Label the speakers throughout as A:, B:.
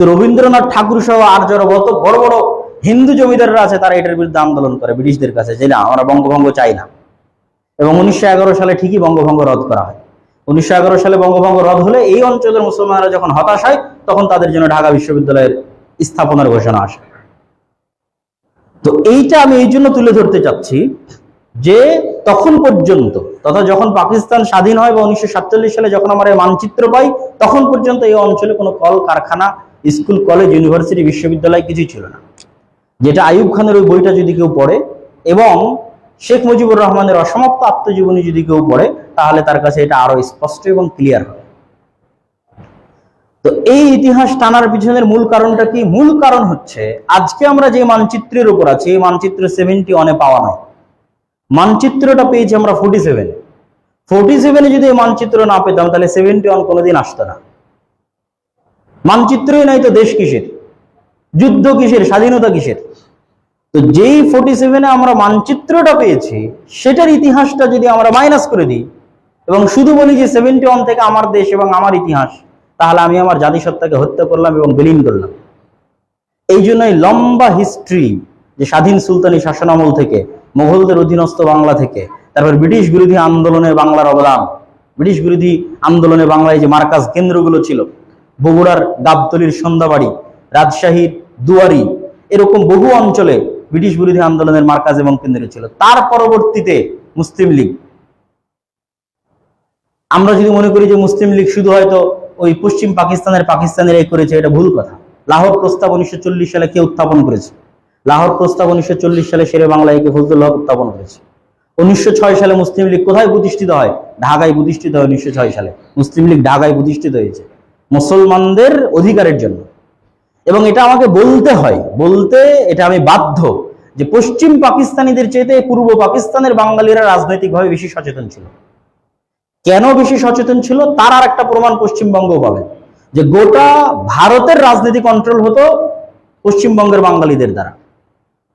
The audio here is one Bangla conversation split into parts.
A: তো রবীন্দ্রনাথ ঠাকুর সহ আর যারা বড় বড় হিন্দু জমিদাররা আছে, তারা এটার বিরুদ্ধে আন্দোলন করে ব্রিটিশদের কাছে, যে না, আমরা বঙ্গভঙ্গ চাই না। এবং উনিশশো এগারো সালে ঠিকই বঙ্গভঙ্গ রদ করা হয়। উনিশশো এগারো সালে বঙ্গভঙ্গ রদ হলে এই অঞ্চলের মুসলমানরা যখন হতাশ হয়, তখন তাদের জন্য ঢাকা বিশ্ববিদ্যালয়ের স্থাপনার ঘোষণা আসে। তো এইটা আমি এই জন্য তুলে ধরতে চাচ্ছি যে তখন পর্যন্ত, তথা যখন পাকিস্তান স্বাধীন হয় বা উনিশশো সাতচল্লিশ সালে যখন আমরা মানচিত্র পাই, তখন পর্যন্ত এই অঞ্চলে কোনো কল কারখানা স্কুল, কলেজ, ইউনিভার্সিটি, বিশ্ববিদ্যালয় কিছুই ছিল না। যেটা আইয়ুব খানের ওই বইটা যদি কেউ পড়ে এবং শেখ মুজিবুর রহমানের অসমাপ্ত আত্মজীবনী যদি কেউ পড়ে, তাহলে তার কাছে এটা আরও স্পষ্ট এবং ক্লিয়ার হবে। তো এই ইতিহাস টানার পিছনের মূল কারণটা কি? মূল কারণ হচ্ছে, আজকে আমরা যে মানচিত্রের উপর আছি, এই মানচিত্র সেভেন্টি অনে পাওয়া নয়। মানচিত্রটা পেয়েছি আমরা ফোর্টি সেভেনে ফোর্টি সেভেনে যদি এই মানচিত্র না পেতাম, তাহলে সেভেন্টি ওয়ান কোনোদিন আসতো না। মানচিত্রই নাই তো দেশ কিসের? যুদ্ধ কিসের? স্বাধীনতা কিসের? তো যেই ফোর্টি সেভেনে আমরা মানচিত্রটা পেয়েছি, সেটার ইতিহাসটা যদি আমরা মাইনাস করে দিই, এবং শুধু বলি যে সেভেন্টি ওয়ান থেকে আমার দেশ এবং আমার ইতিহাস, তাহলে আমি আমার জাতিসত্তাকে হত্যা করলাম এবং বিলীন করলাম। এই জন্যই লম্বা হিস্ট্রি যে স্বাধীন সুলতানি শাসনামল থেকে মোগলদের অধীনস্থ বাংলা থেকে, তারপর ব্রিটিশ বিরোধী আন্দোলনে বাংলার অবদান। ব্রিটিশ বিরোধী আন্দোলনে বাংলায় যে মার্কাজ কেন্দ্রগুলো ছিল বগুড়ার গাবতলির সন্ধ্যাবাড়ি, রাজশাহীর দুয়ারি, এরকম বহু অঞ্চলে ব্রিটিশ বিরোধী আন্দোলনের মার্কাজ এবং কেন্দ্র ছিল। তার পরবর্তীতে মুসলিম লীগ। আমরা যদি মনে করি যে মুসলিম লীগ শুধু হয়তো ওই পশ্চিম পাকিস্তানের পাকিস্তানের এই করেছে, এটা ভুল কথা। লাহোর প্রস্তাব উনিশশো চল্লিশ সালে কে উত্থাপন করেছে? লাহোর প্রস্তাব উনিশশো চল্লিশ সালে শেরে বাংলা একে ফজলুল হক উত্থাপন করেছে। উনিশশো ছয় সালে মুসলিম লীগ কোথায় প্রতিষ্ঠিত হয়? ঢাকায় প্রতিষ্ঠিত হয় উনিশশো ছয় সালে। মুসলিম লীগ ঢাকায় প্রতিষ্ঠিত হয়েছে। মুসলমানদের অধিকারের জন্য। এবং এটা আমাকে বলতে হয়, বলতে এটা আমি বাধ্য যে পশ্চিম পাকিস্তানিদের চেয়ে পূর্ব পাকিস্তানের বাঙালিরা রাজনৈতিকভাবে বেশি সচেতন ছিল। কেন বেশি সচেতন ছিল? তার আর একটা প্রমাণ পশ্চিমবঙ্গ পাবেন যে গোটা ভারতের রাজনীতি কন্ট্রোল হতো পশ্চিমবঙ্গের বাঙালিদের দ্বারা।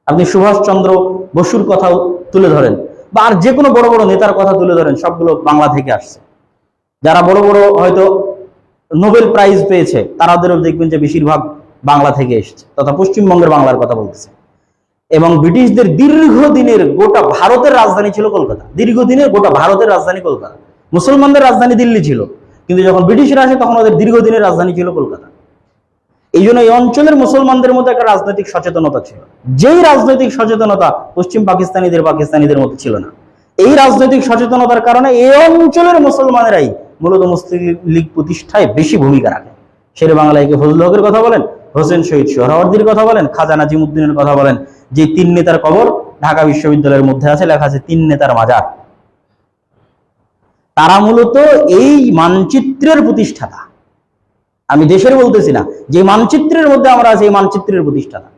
A: আপনি সুভাষচন্দ্র বসুর কথা তুলে ধরেন, বা আর যে কোনো বড় বড় নেতার কথা তুলে ধরেন, সবগুলো বাংলা থেকে আসছে। যারা বড় বড় হয়তো নোবেল প্রাইজ পেয়েছে তারাদেরও দেখবেন যে বেশিরভাগ বাংলা থেকে এসেছে, তথা পশ্চিমবঙ্গের বাংলার কথা বলতেছে। এবং ব্রিটিশদের দীর্ঘদিনের গোটা ভারতের রাজধানী ছিল কলকাতা, দীর্ঘদিনের গোটা ভারতের রাজধানী কলকাতা। মুসলমানদের রাজধানী দিল্লি ছিল, কিন্তু যখন ব্রিটিশরা আসে তখন ওদের দীর্ঘদিনের রাজধানী ছিল কলকাতা। এই জন্য এই অঞ্চলের মুসলমানদের মধ্যে একটা রাজনৈতিক সচেতনতা ছিল। যেই রাজনৈতিক সচেতনতা পশ্চিম পাকিস্তানিদের পাকিস্তানিদের মধ্যে ছিল না। এই রাজনৈতিক সচেতনতার কারণে এই অঞ্চলের মুসলমানেরাই মূলত মুসলিম লীগ প্রতিষ্ঠায় বেশি ভূমিকা রাখে। শেরে বাংলাকে ফজল হকের কথা বলেন? হোসেন শহীদ সোহরাওয়ার্দির কথা বলেন? খাজা নাজিমুদ্দিনের কথা বলেন? যে তিন নেতার কবর ঢাকা বিশ্ববিদ্যালয়ের মধ্যে আছে, লেখা আছে তিন নেতার মাজার। তারা মূলত এই মানচিত্রের প্রতিষ্ঠাতা। আমি দেশের বলতেছি না, যে মানচিত্রের মধ্যে আমরা আছি, এই মানচিত্রের প্রতিষ্ঠাতা।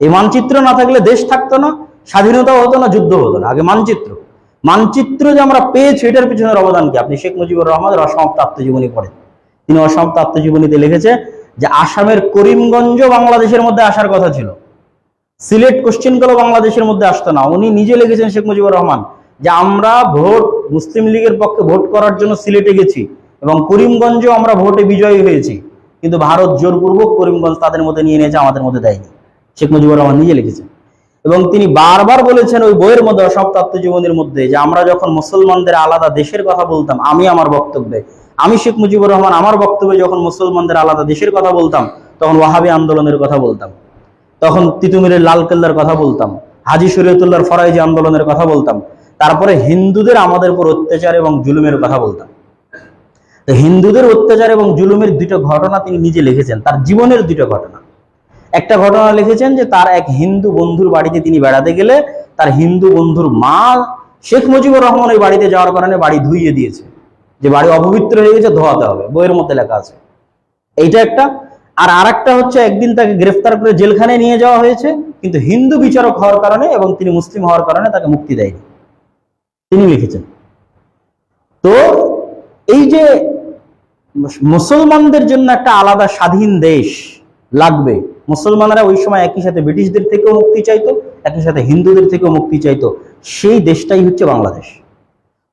A: এই মানচিত্র না থাকলে দেশ থাকতো না, স্বাধীনতাও হতো না যুদ্ধ হতো না। আগে মানচিত্র। মানচিত্র যে আমরা পেয়েছি, এটার পিছনের অবদান কি? আপনি শেখ মুজিবুর রহমানের অসমাপ্ত আত্মজীবনী পড়েন। তিনি অসমাপ্ত আত্মজীবনীতে লিখেছে যে, আসামের করিমগঞ্জ বাংলাদেশের মধ্যে আসার কথা ছিল। সিলেট কোশ্চিনকালও বাংলাদেশের মধ্যে আসতো না। উনি নিজে লিখেছেন শেখ মুজিবুর রহমান যে, আমরা ভোট, মুসলিম লীগের পক্ষে ভোট করার জন্য সিলেটে গেছি এবং করিমগঞ্জেও আমরা ভোটে বিজয়ী হয়েছি। কিন্তু ভারত জোরপূর্বক করিমগঞ্জ তাদের মধ্যে নিয়ে নিয়েছে, আমাদের মধ্যে দেয়নি। শেখ মুজিবুর রহমান নিজে লিখেছেন। এবং তিনি বারবার বলেছেন ওই বইয়ের মধ্যে অসমাপ্ত আত্মজীবনীর মধ্যে, যে আমরা যখন মুসলমানদের আলাদা দেশের কথা বলতাম, আমি আমার বক্তব্যে, আমি শেখ মুজিবুর রহমান আমার বক্তব্যে যখন মুসলমানদের আলাদা দেশের কথা বলতাম, তখন ওয়াহাবি আন্দোলনের কথা বলতাম, তখন তিতুমিরের লালকেল্লার কথা বলতাম, হাজি শরীয়তুল্লাহর ফরাইজি আন্দোলনের কথা বলতাম, তারপরে হিন্দুদের আমাদের উপর অত্যাচার এবং জুলুমের কথা বলতাম। হিন্দুদের অত্যাচার এবং জুলুমের দুটো ঘটনা তিনি নিজে লিখেছেন, তার জীবনের দুটো ঘটনা। একটা ঘটনা লিখেছেন যে তার এক হিন্দু বন্ধুর বাড়িতে তিনি বেড়াতে গেলে তার হিন্দু বন্ধুর মা শেখ মুজিবুর রহমান ওই বাড়িতে যাওয়ার কারণে বাড়ি ধুইয়ে দিয়েছে। যে বাড়ি অপবিত্র হয়ে গেছে, ধোয়াতে হবে, বইয়ের মধ্যে লেখা আছে। এইটা একটা। আর আরেকটা হচ্ছে, একদিন তাকে গ্রেফতার করে জেলখানায় নিয়ে যাওয়া হয়েছে, কিন্তু হিন্দু বিচারক হওয়ার কারণে এবং তিনি মুসলিম হওয়ার কারণে তাকে মুক্তি দেয়নি। তিনি লিখেছেন। তো এই যে মুসলমানদের জন্য একটা আলাদা স্বাধীন দেশ লাগবে মুসলমানরা ওই সময় একই সাথে ব্রিটিশদের থেকেও মুক্তি চাইতো, একই সাথে হিন্দুদের থেকেও মুক্তি চাইতো। সেই দেশটাই হচ্ছে বাংলাদেশ।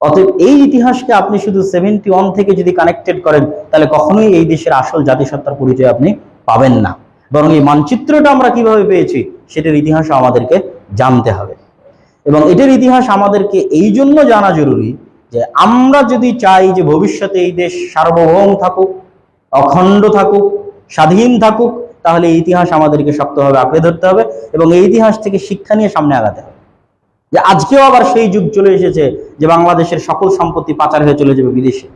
A: অতএব এই ইতিহাসকে আপনি শুধু সেভেন্টি ওয়ান থেকে যদি কানেক্টেড করেন, তাহলে কখনোই এই দেশের আসল জাতিসত্তার পরিচয় আপনি পাবেন না। বরং এই মানচিত্রটা আমরা কীভাবে পেয়েছি, সেটার ইতিহাস আমাদেরকে জানতে হবে। এবং এটার ইতিহাস আমাদেরকে এই জন্য জানা জরুরি যে আমরা যদি চাই যে ভবিষ্যতে এই দেশ সার্বভৌম থাকুক, অখণ্ড থাকুক, স্বাধীন থাকুক তাহলে এই ইতিহাস আমাদেরকে শক্তভাবে আঁকড়ে ধরতে হবে এবং এই ইতিহাস থেকে শিক্ষা নিয়ে সামনে আগাতে হবে। যে আজকেও আবার সেই যুগ চলে এসেছে যে বাংলাদেশের সকল সম্পত্তি পাচার হয়ে চলে যাবে বিদেশে।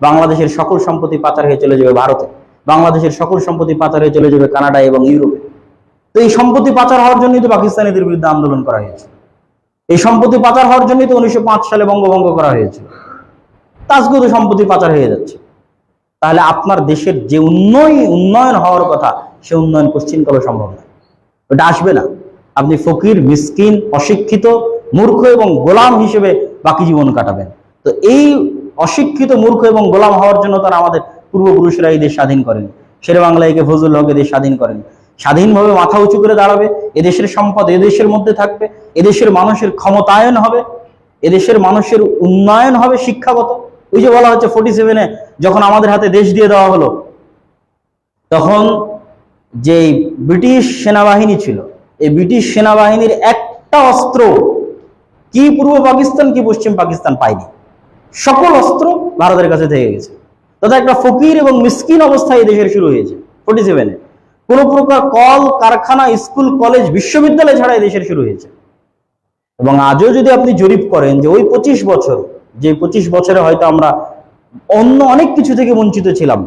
A: বাংলাদেশের সকল সম্পত্তি পাচার হয়ে চলে যাবে ভারতে। বাংলাদেশের সকল সম্পত্তি পাচার হয়ে চলে যাবে কানাডা এবং ইউরোপে। তো এই সম্পত্তি পাচার হওয়ার জন্যই তো পাকিস্তানিদের বিরুদ্ধে আন্দোলন করা হয়েছে। এই সম্পত্তি পাচার হওয়ার জন্যই তো উনিশশো পাঁচ সালে বঙ্গভঙ্গ করা হয়েছে তাজগুলো সম্পত্তি পাচার হয়ে যাচ্ছে। তাহলে আপনার দেশের যে উন্নয়ন উন্নয়ন হওয়ার কথা, সে উন্নয়ন কোশ্চিনকালে সম্ভব নয় ওটা আসবে না। আপনি ফকির, মিসকিন, অশিক্ষিত, মূর্খ এবং গোলাম হিসেবে বাকি জীবন কাটাবেন। তো এই অশিক্ষিত, মূর্খ এবং গোলাম হওয়ার জন্য তারা আমাদের পূর্বপুরুষরা এই দেশ স্বাধীন করেন। শেরে বাংলা একে ফজল হক এদের স্বাধীন করেন। স্বাধীনভাবে মাথা উঁচু করে দাঁড়াবে, এদেশের সম্পদ এদেশের মধ্যে থাকবে, এদেশের মানুষের ক্ষমতায়ন হবে, এদেশের মানুষের উন্নয়ন হবে শিক্ষাগত। ওই যে বলা হচ্ছে ফোর্টি সেভেনে যখন আমাদের হাতে দেশ দিয়ে দেওয়া হলো, তখন যে ব্রিটিশ সেনাবাহিনী ছিল, এই ব্রিটিশ সেনাবাহিনীর একটা অস্ত্র কি পূর্ব পাকিস্তান, কি পশ্চিম পাকিস্তান পায়নি। সকল অস্ত্র ভারতের কাছে থেকে গেছে। তথা একটা ফকির এবং মিসকিন অবস্থায় এই দেশের শুরু হয়েছে ফোর্টি সেভেনে কোনো প্রকার কল, কারখানা, স্কুল, কলেজ, বিশ্ববিদ্যালয় ছাড়া এই দেশের শুরু হয়েছে। এবং আজও যদি আপনি জরিপ করেন যে ওই পঁচিশ বছর যে পঁচিশ বছরে হয়তো আমরা অন্য অনেক কিছু থেকে বঞ্চিত ছিলাম,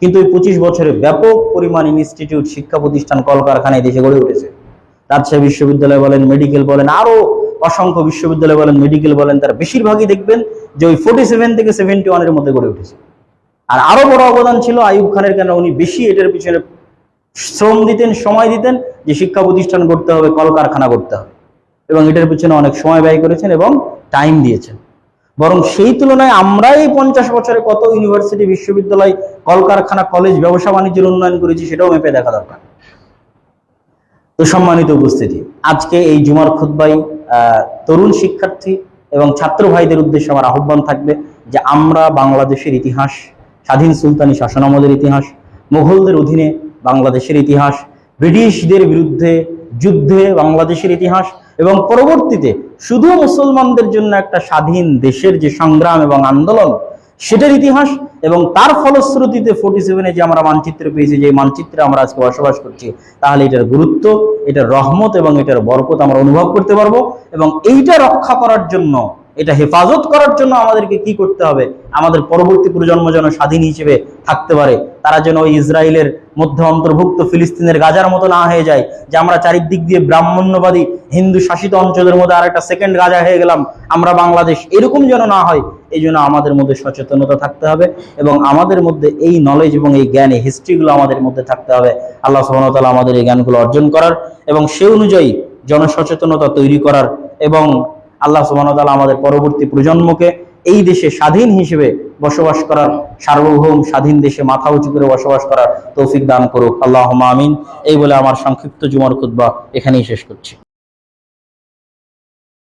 A: কিন্তু ওই পঁচিশ বছরে ব্যাপক পরিমাণ ইনস্টিটিউট শিক্ষা প্রতিষ্ঠান, কলকারখানা এই দেশে গড়ে উঠেছে। রাজশাহী বিশ্ববিদ্যালয় বলেন মেডিকেল বলেন, আরও অসংখ্য বিশ্ববিদ্যালয় বলেন মেডিকেল বলেন, তার বেশিরভাগই দেখবেন যে ওই ফোর্টি সেভেন থেকে সেভেন্টি ওয়ানের মধ্যে গড়ে উঠেছে। আর আরও বড় অবদান ছিল আইয়ুব খানের কেন, উনি বেশি এটার পিছনে শ্রম দিতেন, সময় দিতেন, যে শিক্ষা প্রতিষ্ঠান করতে হবে, কলকারখানা করতে হবে। এবং এটার পিছনে অনেক সময় ব্যয় করেছেন এবং টাইম দিয়েছেন। বরং সেই তুলনায় আমরাই পঞ্চাশ বছরে কত ইউনিভার্সিটি বিশ্ববিদ্যালয়, কলকারখানা কলেজ ব্যবসা বাণিজ্যের উন্নয়ন করেছি সেটাও মেপে দেখা দরকার। তো সম্মানিত উপস্থিতি, আজকে এই জুমার খুদ্বাই তরুণ শিক্ষার্থী এবং ছাত্র ভাইদের উদ্দেশ্যে আমার আহ্বান থাকবে যে আমরা বাংলাদেশের ইতিহাস, স্বাধীন সুলতানি শাসনামলের ইতিহাস, মুঘলদের অধীনে বাংলাদেশের ইতিহাস, ব্রিটিশদের বিরুদ্ধে যুদ্ধে বাংলাদেশের ইতিহাস এবং পরবর্তীতে শুধু মুসলমানদের জন্য একটা স্বাধীন দেশের যে সংগ্রাম এবং আন্দোলন, সেটার ইতিহাস এবং তার ফলশ্রুতিতে ফোর্টি সেভেনে যে আমরা মানচিত্র পেয়েছি, যে মানচিত্রে আমরা আজকে বসবাস করছি, তাহলে এটার গুরুত্ব, এটার রহমত এবং এটার বরকত আমরা অনুভব করতে পারব এবং এইটা রক্ষা করার জন্য এটা হেফাজত করার জন্য আমাদেরকে কি করতে হবে? আমাদের পরবর্তী প্রজন্ম যেন স্বাধীন হিসেবে থাকতে পারে। তারা যেন ওই ইসরায়েলের মধ্যে অন্তর্ভুক্ত ফিলিস্তিনের গাজার মতো না হয়ে যায়, যে আমরা চারিদিক দিয়ে ব্রাহ্মণ্যবাদী, হিন্দু শাসিত অঞ্চলের মধ্যে আর একটা সেকেন্ড গাজা হয়ে গেলাম, আমরা বাংলাদেশ এরকম যেন না হয়, এই জন্য আমাদের মধ্যে সচেতনতা থাকতে হবে এবং আমাদের মধ্যে এই নলেজ এবং এই জ্ঞান হিস্ট্রিগুলো আমাদের মধ্যে থাকতে হবে। আল্লাহ সুবহানাহু আমাদের এই জ্ঞানগুলো অর্জন করার এবং সে অনুযায়ী জনসচেতনতা তৈরি করার এবং আল্লাহ সুবহানাহু আমাদের পরবর্তী প্রজন্মকে এই দেশে স্বাধীন হিসেবে বসবাস করার সার্বভৌম স্বাধীন দেশে মাথা উঁচু করে বসবাস করার তৌফিক দান করুক। আল্লাহ আমিন। এই বলে আমার সংক্ষিপ্ত জুমার খুতবা এখানেই শেষ করছি।